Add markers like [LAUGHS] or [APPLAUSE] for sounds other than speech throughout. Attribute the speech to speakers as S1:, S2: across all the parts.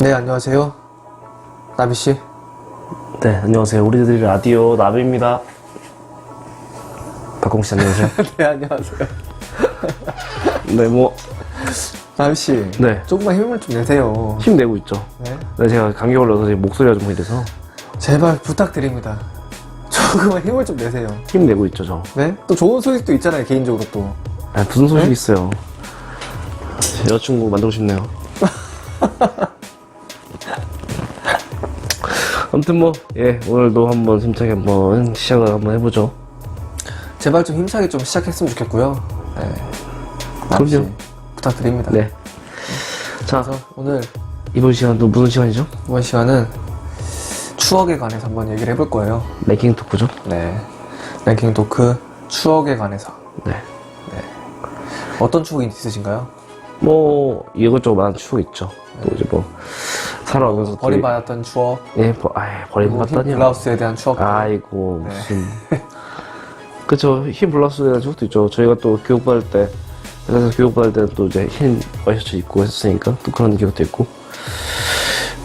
S1: 네, 안녕하세요. 나비 씨.
S2: 네, 안녕하세요. 우리들이 라디오 나비입니다. 박공 씨 안녕하세요. [LAUGHS]
S1: 네, 안녕하세요. [LAUGHS]
S2: 네, 뭐,
S1: 나비 씨.
S2: 네.
S1: 조금만 힘을 좀 내세요.
S2: 힘내고 있죠.
S1: 네.
S2: 네, 제가 감기 걸려서 지금 목소리가 좀 이래서
S1: 제발 부탁드립니다. 조금만 [LAUGHS] 힘을 좀 내세요.
S2: 힘내고 있죠, 저.
S1: 네? 또 좋은 소식도 있잖아요, 개인적으로 또.
S2: 아, 무슨 소식
S1: 네?
S2: 있어요? 여자친구 만들고 싶네요. [LAUGHS] 아무튼 뭐, 예, 오늘도 한번 힘차게 한번 시작을 한번 해보죠.
S1: 제발 좀 힘차게 좀 시작했으면 좋겠고요. 네.
S2: 그럼요.
S1: 부탁드립니다.
S2: 네. 자,
S1: 그래서 오늘
S2: 이번 시간도 무슨 시간이죠?
S1: 이번 시간은 추억에 관해서 한번 얘기를 해볼 거예요.
S2: 랭킹 토크죠?
S1: 네. 랭킹 토크 추억에 관해서.
S2: 네.
S1: 어떤 추억이 있으신가요?
S2: 뭐, 이것저것 많은 추억이 있죠. 또 이제 뭐, 살아오면서. 또
S1: 버림받았던 추억,
S2: 예, 버, 아이,
S1: 그리고 흰
S2: 버림받다니요.
S1: 블라우스에 대한 추억.
S2: 아이고,
S1: 네.
S2: 무슨. [LAUGHS] 그쵸, 흰 블라우스에 대한 추억도 있죠. 저희가 또 교육받을 때, 그래서 교육받을 때는 또 이제 흰 와이셔츠 입고 했으니까, 또 그런 기억도 있고.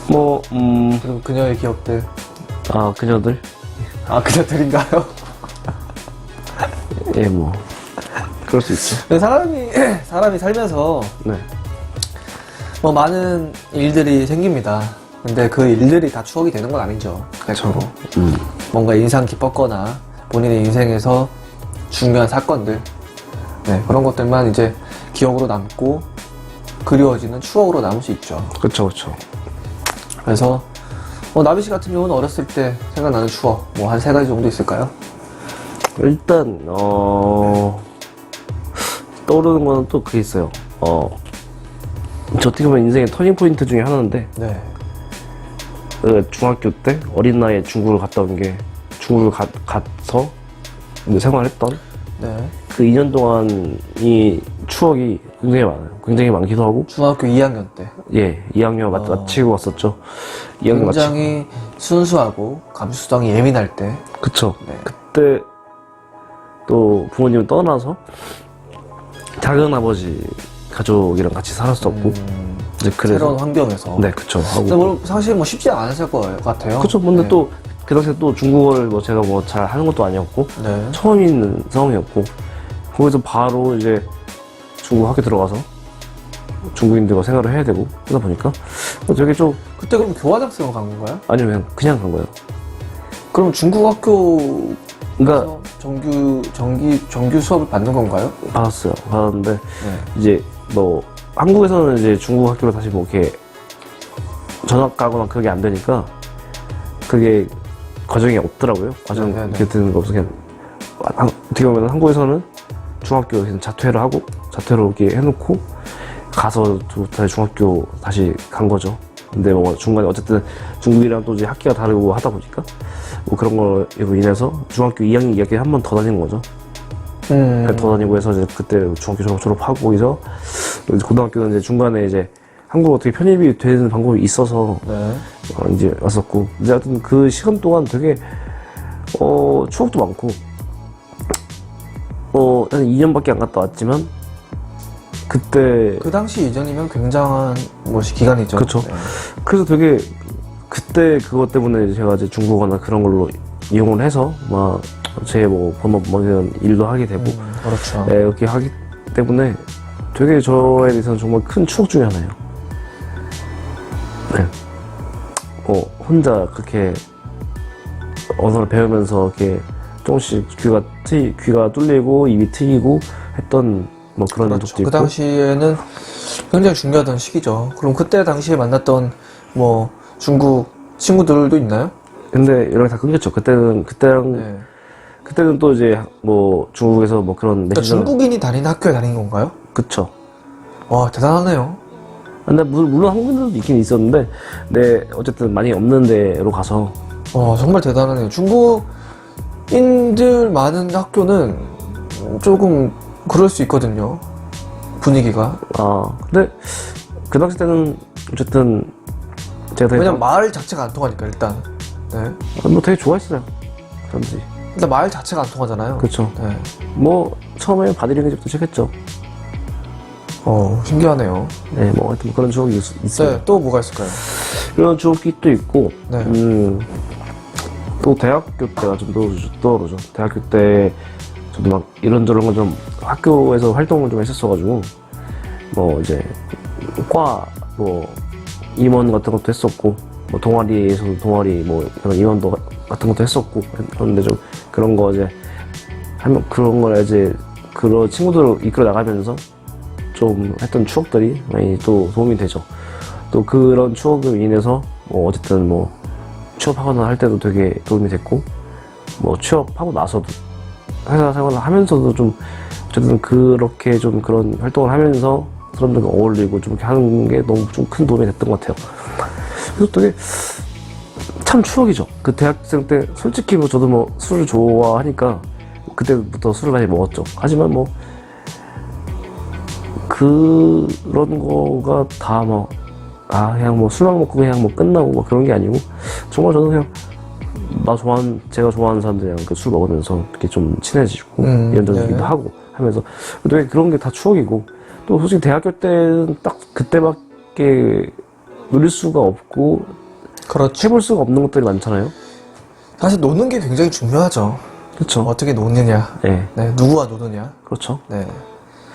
S2: 뭐, 음,
S1: 그리고 그녀의 기억들.
S2: 아, 그녀들?
S1: 아, 그녀들인가요?
S2: 예, 뭐. 그럴 수 있죠.
S1: 근데 사람이, [CLEARS THROAT] 사람이 살면서
S2: 네.
S1: 뭐 많은 일들이 생깁니다. 근데 그 일들이 다 추억이 되는 건 아니죠.
S2: 그쵸.
S1: 100%.
S2: 음.
S1: 뭔가 인상 깊었거나 본인의 인생에서 중요한 사건들. 네, 그런 것들만 이제 기억으로 남고 그리워지는 추억으로 남을 수 있죠.
S2: 그쵸, 그쵸.
S1: 그래서 어, 나비 씨 같은 경우는 어렸을 때 생각나는 추억 뭐 한 세 가지 정도 있을까요?
S2: 일단, 어, 떠오르는 거는 또 그게 있어요. 어, 저 어떻게 보면 인생의 터닝 포인트 중에 하나인데,
S1: 네.
S2: 그 중학교 때 어린 나이에 중국을 갔다 온 게 중국을 가, 가서 생활했던
S1: 네.
S2: 그 2년 동안이 추억이 굉장히 많아요. 굉장히 많기도 하고
S1: 중학교 2학년 때
S2: 예 2학년 마,
S1: 어.
S2: 마치고 왔었죠. 2학년 마치고
S1: 굉장히 순수하고 감수성이 예민할 때
S2: 그쵸.
S1: 네.
S2: 그때 또 부모님을 떠나서 작은 아버지 가족이랑 같이 살았었고
S1: 음,
S2: 이제 그래서
S1: 새로운 환경에서
S2: 네 그쵸
S1: 근데
S2: 하고
S1: 뭐 사실 뭐 쉽지 않았을 것 같아요.
S2: 그쵸. 근데
S1: 네.
S2: 또 그 당시에 또 중국어를 뭐 제가 뭐 잘 하는 것도 아니었고
S1: 네.
S2: 처음 있는 상황이었고 거기서 바로 이제 중국 학교 들어가서 중국인들과 생활을 해야 되고 그러다 보니까 되게 좀
S1: 그때 그럼 교환학생으로 간 건가요?
S2: 아니면 그냥 그냥 간 거예요.
S1: 그럼 중국 학교
S2: 그러니까
S1: 정규 정기 정규 수업을 받는 건가요?
S2: 받았어요. 받았는데
S1: 네.
S2: 이제 뭐 한국에서는 이제 중국 학교로 다시 뭐 이렇게 전학 가거나 그게 안 되니까 그게 과정이 없더라고요. 과정
S1: 네, 네, 네.
S2: 되는 거 없어 그냥 한- 어떻게 보면 한국에서는 중학교 그냥 자퇴를 하고 자퇴를 이렇게 해놓고 가서 또 다시 중학교 다시 간 거죠. 근데 뭐 중간에 어쨌든 중국이랑 또 이제 학기가 다르고 하다 보니까 뭐 그런 거로 인해서 중학교 2학년 2학기 한 번 더 다닌 거죠.
S1: 음.
S2: 더 다니고 해서 이제 그때 중학교 졸업, 졸업하고 거기서 이제 고등학교는 이제 중간에 이제 한국 어떻게 편입이 되는 방법이 있어서
S1: 네.
S2: 어, 이제 왔었고 이제 하여튼 그 시간 동안 되게 어 추억도 많고 어 한 2년밖에 안 갔다 왔지만 그때
S1: 그 당시 이전이면 굉장한 뭐시 기간이죠.
S2: 그쵸.
S1: 네.
S2: 그래서 되게 그때 그것 때문에 제가 이제 중국어나 그런 걸로 이용을 해서 막 제 뭐 본업 뭐 이런 일도 하게 되고
S1: 음, 그렇죠.
S2: 네, 이렇게 하기 때문에 되게 저에 대해서는 정말 큰 추억 중에 하나예요. 네. 어, 혼자 그렇게 언어를 배우면서 이렇게 조금씩 귀가 트이, 귀가 뚫리고 입이 트이고 했던 뭐 그런
S1: 그렇죠.
S2: 적도
S1: 그
S2: 있고.
S1: 당시에는 굉장히 중요하던 시기죠. 그럼 그때 당시에 만났던 뭐 중국 친구들도 있나요?
S2: 근데 연락이 다 끊겼죠. 그때는 그때랑
S1: 네.
S2: 그때는 또 이제 뭐 중국에서 뭐 그런
S1: 그러니까 중국인이 다니는 학교에 다닌 건가요?
S2: 그쵸.
S1: 와 대단하네요.
S2: 근데 물- 물론 한국인들도 있긴 있었는데, 네 어쨌든 많이 없는 데로 가서
S1: 와 정말 대단하네요. 중국 인들 많은 학교는 조금 그럴 수 있거든요. 분위기가.
S2: 아, 근데 그 당시 때는 어쨌든 제가 되게
S1: 왜냐면 말 자체가 안 통하니까 일단. 네.
S2: 뭐 되게 좋아했어요. 그런지
S1: 일단 말 자체가 안 통하잖아요.
S2: 그렇죠.
S1: 네.
S2: 뭐 처음에 바디랭귀지부터 시작했죠.
S1: 어, 신기하네요.
S2: 네, 뭐 하여튼 그런 추억이 있, 있어요.
S1: 네, 또 뭐가 있을까요?
S2: 이런 추억이 또 있고,
S1: 네.
S2: 음, 또 대학교 때가 좀 떠오르죠. 대학교 때 저도 막 이런저런 거 좀 학교에서 활동을 좀 했었어가지고, 뭐 이제 과, 뭐 임원 같은 것도 했었고, 뭐 동아리에서도 동아리 뭐 그런 임원도 같은 것도 했었고, 그런데 좀 그런 거 이제 하면 그런 걸 이제 그런 친구들을 이끌어 나가면서 좀 했던 추억들이 많이 또 도움이 되죠. 또 그런 추억으로 인해서 뭐 어쨌든 뭐 취업하거나 할 때도 되게 도움이 됐고 뭐 취업하고 나서도 회사 생활을 하면서도 좀 어쨌든 그렇게 좀 그런 활동을 하면서 사람들과 어울리고 좀 이렇게 하는 게 너무 좀 큰 도움이 됐던 것 같아요. 그래서 되게 참 추억이죠. 그 대학생 때 솔직히 뭐 저도 뭐 술을 좋아하니까 그때부터 술을 많이 먹었죠. 하지만 뭐 그런 거가 다 뭐, 아, 그냥 뭐 술만 먹고 그냥 뭐 끝나고 뭐 그런 게 아니고, 정말 저는 그냥, 나 좋아하는, 제가 좋아하는 사람들이랑 그 술 먹으면서 이렇게 좀 친해지고,
S1: 음,
S2: 이런저런
S1: 네.
S2: 얘기도 하고 하면서, 되게 그런 게 다 추억이고, 또 솔직히 대학교 때는 딱 그때밖에 누릴 수가 없고,
S1: 그렇죠.
S2: 해볼 수가 없는 것들이 많잖아요.
S1: 사실 노는 게 굉장히 중요하죠.
S2: 그렇죠.
S1: 어떻게 노느냐.
S2: 예,
S1: 네, 누구와 노느냐.
S2: 그렇죠.
S1: 네.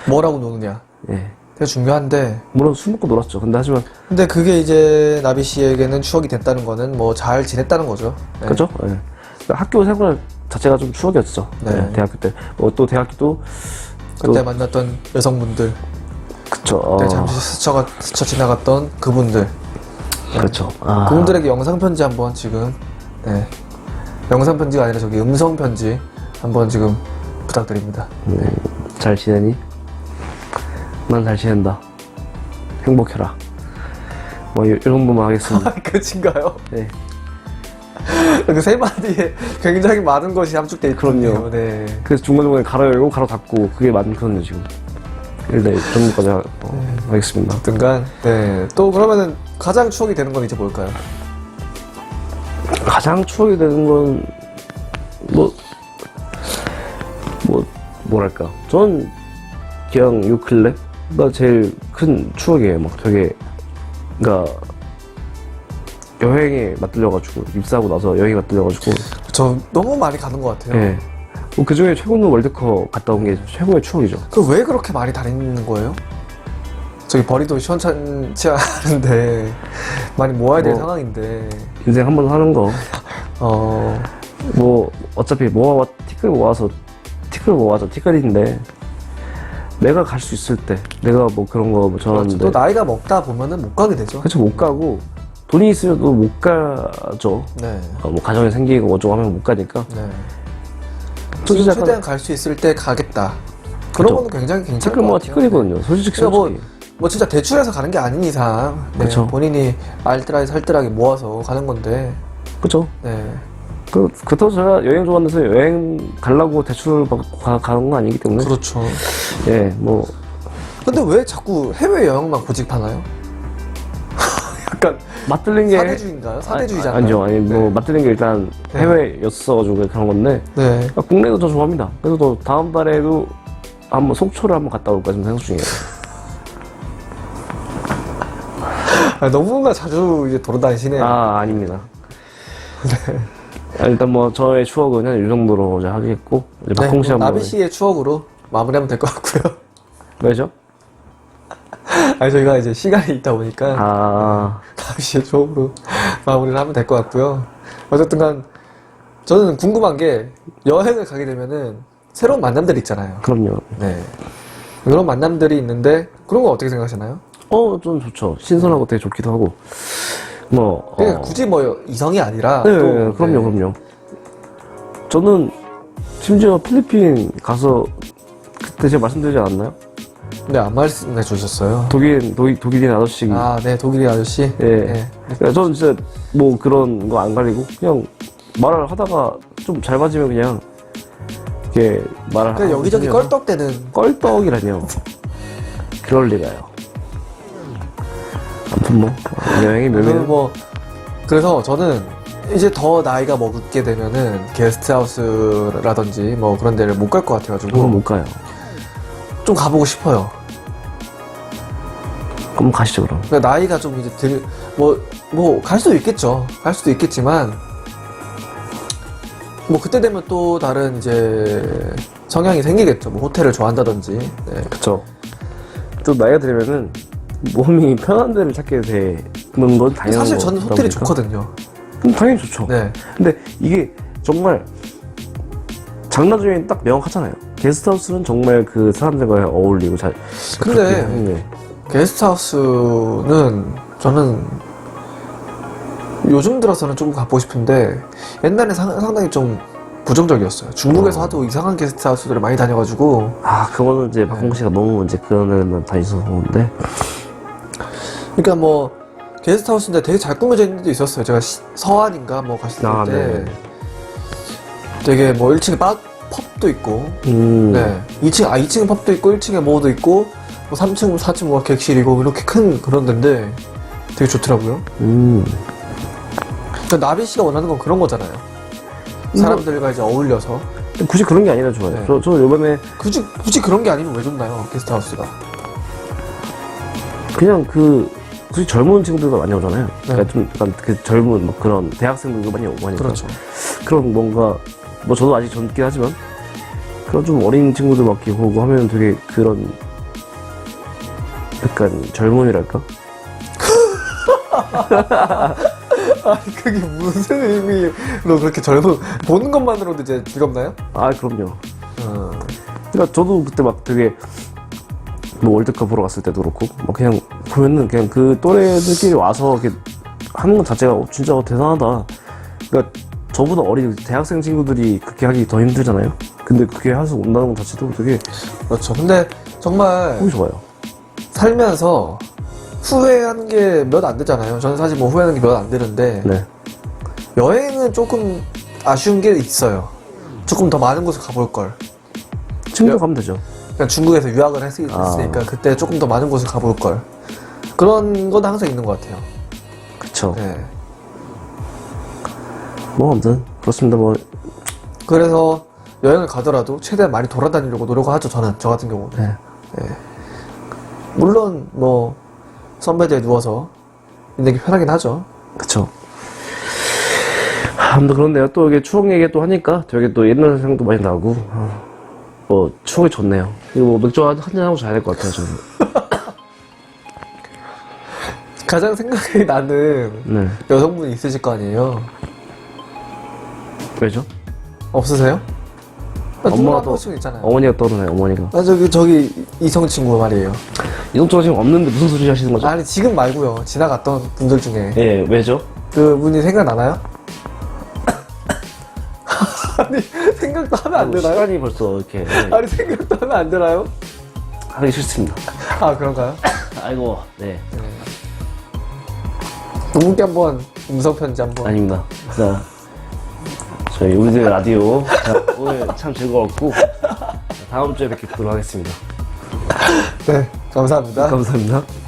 S1: 뭐라고 노느냐.
S2: 예.
S1: 되게 중요한데,
S2: 물론 술 먹고 놀았죠. 근데 하지만,
S1: 근데 그게 이제 나비 씨에게는 추억이 됐다는 거는 뭐 잘 지냈다는 거죠. 네.
S2: 그죠? 예. 그러니까 학교 생활 자체가 좀 추억이었죠.
S1: 네.
S2: 네, 대학교 때. 뭐 또 대학교도
S1: 그때
S2: 또-
S1: 만났던 여성분들,
S2: 그쵸. 어,
S1: 그때 잠시 스쳐, 스쳐 지나갔던 그분들,
S2: 그렇죠. 아,
S1: 그분들에게 영상 편지 한번 지금, 네. 영상 편지가 아니라 저기 음성 편지 한번 지금 부탁드립니다.
S2: 음, 잘 지내니? 난 잘 지낸다. 행복해라. 뭐 이, 런 부분 하겠습니다. [LAUGHS]
S1: 끝인가요?
S2: 네.
S1: 그 세 마디에 굉장히 많은 것이 함축돼 있거든요.
S2: 그럼요.
S1: 네.
S2: 그래서 중간중간에 가로 열고 가로 닫고 그게 많거든요 지금. 일단 이 정도까지 하, 어, 하겠습니다.
S1: 등간. 네. 또 그러면은 가장 추억이 되는 건 이제 뭘까요?
S2: 가장 추억이 되는 건, 뭐, 뭐, 뭐랄까. 전 그냥 요 근래 가 제일 큰 추억이에요. 막 되게, 그니까, 여행에 맞들려가지고, 입사하고 나서 여행에 맞들려가지고,
S1: 저 너무 많이 가는 것 같아요.
S2: 예. 뭐그 중에 최고는 월드컵 갔다 온 게 최고의 추억이죠.
S1: 그 왜 그렇게 많이 다니는 거예요? 저기 벌이도 시원찮지 않은데 많이 모아야 될
S2: 뭐.
S1: 상황인데
S2: 인생 한 번 하는 거,
S1: 어
S2: 뭐, 어차피 모아, 티끌 모아서, 티끌 모아서 티끌인데, 내가 갈 수 있을 때, 내가 뭐 그런 거뭐
S1: 그렇죠.
S2: 전화하는데,
S1: 또 나이가 먹다 보면은 못 가게 되죠.
S2: 그쵸, 못 가고, 돈이 있으면도 못 가죠.
S1: 네.
S2: 어, 뭐 가정이 생기고 어쩌고 하면 못 가니까.
S1: 네.
S2: 솔직히 약간
S1: 최대한 갈 수 있을 때 가겠다. 그런
S2: 그죠.
S1: 거는 굉장히 괜찮은
S2: 티끌 모아
S1: 같아요.
S2: 티끌이거든요. 솔직히
S1: 그러니까 뭐,
S2: 솔직히.
S1: 뭐 진짜 대출해서 가는 게 아닌 이상 네,
S2: 그쵸.
S1: 본인이 알뜰하게 살뜰하게 모아서 가는 건데
S2: 그쵸.
S1: 네.
S2: 그, 그렇다고 제가 여행 좋아하면서 여행 가려고 대출을 받고 가, 가는 건 아니기 때문에.
S1: 그렇죠.
S2: 예, 뭐,
S1: 근데 왜 자꾸 해외 여행만 고집하나요? [LAUGHS] 약간
S2: 맞들린 게.
S1: 사대주의인가요? 사대주의잖아요.
S2: 아니 죠. 아니, 뭐,
S1: 네.
S2: 맞들린 게 일단
S1: 네.
S2: 해외였어가지고 그런 건데.
S1: 네.
S2: 그러니까 국내도 저 좋아합니다. 그래서 또 다음 달에도 한번 속초를 한번 갔다 올까 지금 생각 중이에요.
S1: 아, 너무나 자주 이제 돌아다니시네요.
S2: 아, 아닙니다. 아, 일단 뭐 저의 추억은 한이 정도로 이제 하겠고 이제
S1: 네,
S2: 박홍
S1: 씨뭐
S2: 한번
S1: 나비 씨의 추억으로 마무리하면 될 것 같고요.
S2: 왜죠? [LAUGHS]
S1: 아니 저희가 이제 시간이 있다 보니까
S2: 아,
S1: 나비 씨의 추억으로 마무리를 하면 될 것 같고요. 어쨌든간 저는 궁금한 게 여행을 가게 되면은 새로운 만남들이 있잖아요.
S2: 그럼요.
S1: 네. 그런 만남들이 있는데 그런 거 어떻게 생각하시나요?
S2: 어, 좀 좋죠. 신선하고 되게 좋기도 하고. 뭐,
S1: 그러니까
S2: 어.
S1: 굳이 뭐 이성이 아니라
S2: 네,
S1: 또
S2: 네, 그럼요,
S1: 네.
S2: 그럼요. 저는 심지어 필리핀 가서 그때 제가 말씀드리지 않았나요?
S1: 네, 안 말씀해 주셨어요.
S2: 독일, 독일, 독일인 아저씨.
S1: 아, 네, 독일인 아저씨.
S2: 예.
S1: 네.
S2: 그러니까 저는 진짜 뭐 그런 거 안 가리고 그냥 말을 하다가 좀 잘 맞으면 그냥 이렇게 말을
S1: 그냥
S2: 하고
S1: 여기저기 껄떡대는
S2: 껄떡이라뇨. [LAUGHS] 그럴 리가요. 아무튼 뭐 여행의
S1: 그
S2: 묘미는
S1: 뭐 그래서 저는 이제 더 나이가 먹게 되면은 게스트하우스라든지 뭐 그런 데를 못 갈 것 같아가지고
S2: 그건 못 가요.
S1: 좀 가보고 싶어요.
S2: 그럼 가시죠 그럼.
S1: 그러니까 나이가 좀 이제 들, 뭐, 뭐, 갈 수도 있겠죠. 갈 수도 있겠지만, 뭐, 그때 되면 또 다른 이제 성향이 생기겠죠. 뭐, 호텔을 좋아한다든지. 네.
S2: 그쵸. 또 나이가 들면은 몸이 편한 데를 찾게 되는 건 당연한
S1: 사실 저는
S2: 거다
S1: 호텔이
S2: 보니까.
S1: 좋거든요.
S2: 음, 당연히 좋죠.
S1: 네.
S2: 근데 이게 정말 장단점이 딱 명확하잖아요. 게스트하우스는 정말 그 사람들과 어울리고 잘.
S1: 근데
S2: 그렇게
S1: 게스트하우스는 저는 요즘 들어서는 조금 가보고 싶은데, 옛날에 상, 상당히 좀 부정적이었어요. 중국에서
S2: 어.
S1: 하도 이상한 게스트하우스들을 많이 다녀가지고,
S2: 아 그거는 이제 박홍 씨가 너무 이제 그런 데만 다니셔서 그런데
S1: 그러니까 뭐 게스트하우스인데 되게 잘 꾸며져 있는 데도 있었어요. 제가 시- 서안인가 뭐 갔을
S2: 아,
S1: 때
S2: 네.
S1: 되게 뭐 1층에 바, 펍도 있고,
S2: 음.
S1: 네 2층 아 2층에 펍도 있고 1층에 뭐도 있고 뭐 3층 4층 뭐 객실이고 이렇게 큰 그런 데인데 되게 좋더라고요.
S2: 음.
S1: 그러니까 나비 씨가 원하는 건 그런 거잖아요. 사람들과 이제 어울려서
S2: 굳이 그런 게 아니라 좋아요.
S1: 네.
S2: 저, 저 요번에
S1: 굳이 굳이 그런 게 아니면 왜 좋나요 게스트하우스가?
S2: 그냥 그 굳이 젊은 친구들도 많이 오잖아요.
S1: 네.
S2: 그러니까 좀 약간 그 젊은 막 그런 대학생들도 많이 오고 하니까
S1: 그렇죠.
S2: 그런 뭔가 뭐 저도 아직 젊긴 하지만 그런 좀 어린 친구들 막 이렇게 오고 하면 되게 그런 약간 젊은이랄까? [LAUGHS]
S1: 아니 그게 무슨 의미로 그렇게 젊은 보는 것만으로도 이제 즐겁나요?
S2: 아 그럼요.
S1: 어.
S2: 그러니까 저도 그때 막 되게 뭐 월드컵 보러 갔을 때도 그렇고 막 그냥 보면은 그냥 그 또래들끼리 와서 이렇게 하는 것 자체가 어, 진짜 대단하다. 그러니까 저보다 어린 대학생 친구들이 그렇게 하기 더 힘들잖아요. 근데 그게 해서 온다는 것 자체도 되게
S1: 그렇죠. 근데 정말
S2: 보기 좋아요.
S1: 살면서 후회한 게몇 안 되잖아요. 저는 사실 뭐 후회하는 게 몇 안 되는데
S2: 네.
S1: 여행은 조금 아쉬운 게 있어요. 조금 더 많은 곳을 가볼 걸.
S2: 친구들 가면 되죠.
S1: 그냥 중국에서 유학을 했, 으니까
S2: 아.
S1: 그때 조금 더 많은 곳을 가볼 걸. 그런 건 항상 있는 것 같아요.
S2: 그쵸.
S1: 네.
S2: 뭐 아무튼 그렇습니다. 뭐
S1: 그래서 여행을 가더라도 최대한 많이 돌아다니려고 노력하죠. 저는 저 같은 경우는.
S2: 네.
S1: 물론 뭐 선베드에 누워서 있는 게 편하긴 하죠.
S2: 그쵸. 아, 아무튼 그렇네요. 또 이게 추억 얘기 또 하니까 되게 또 옛날 생각도 많이 나고 아, 뭐 추억이 좋네요. 이거 뭐 맥주 한 잔 하고 자야 될 것 같아요. 저는. [LAUGHS]
S1: 가장 생각이 나는
S2: 네.
S1: 여성분이 있으실 거 아니에요.
S2: 왜죠?
S1: 없으세요? 아, 누구나 한 번씩은 있잖아요.
S2: 어머니가 떠오르네요. 어머니가.
S1: 아 저기 저기 이성 친구 말이에요.
S2: 이동조가 지금 없는데 무슨 소리 하시는 거죠?
S1: 아니 지금 말고요. 지나갔던 분들 중에
S2: 예, 왜죠?
S1: 그 분이 생각나나요? 아니 생각도 하면
S2: 안뭐
S1: 되나요?
S2: 시간이 벌써 이렇게
S1: 아니 생각도 하면 안 되나요?
S2: 하기 싫습니다.
S1: 아 그런가요?
S2: 아이고, 네.
S1: 두 분께 한번 음성 편지 한번.
S2: 아닙니다. 자, 저희 우리들 라디오 자, 오늘 참 즐거웠고 다음 주에 뵙도록 하겠습니다.
S1: 네 감사합니다.
S2: 감사합니다.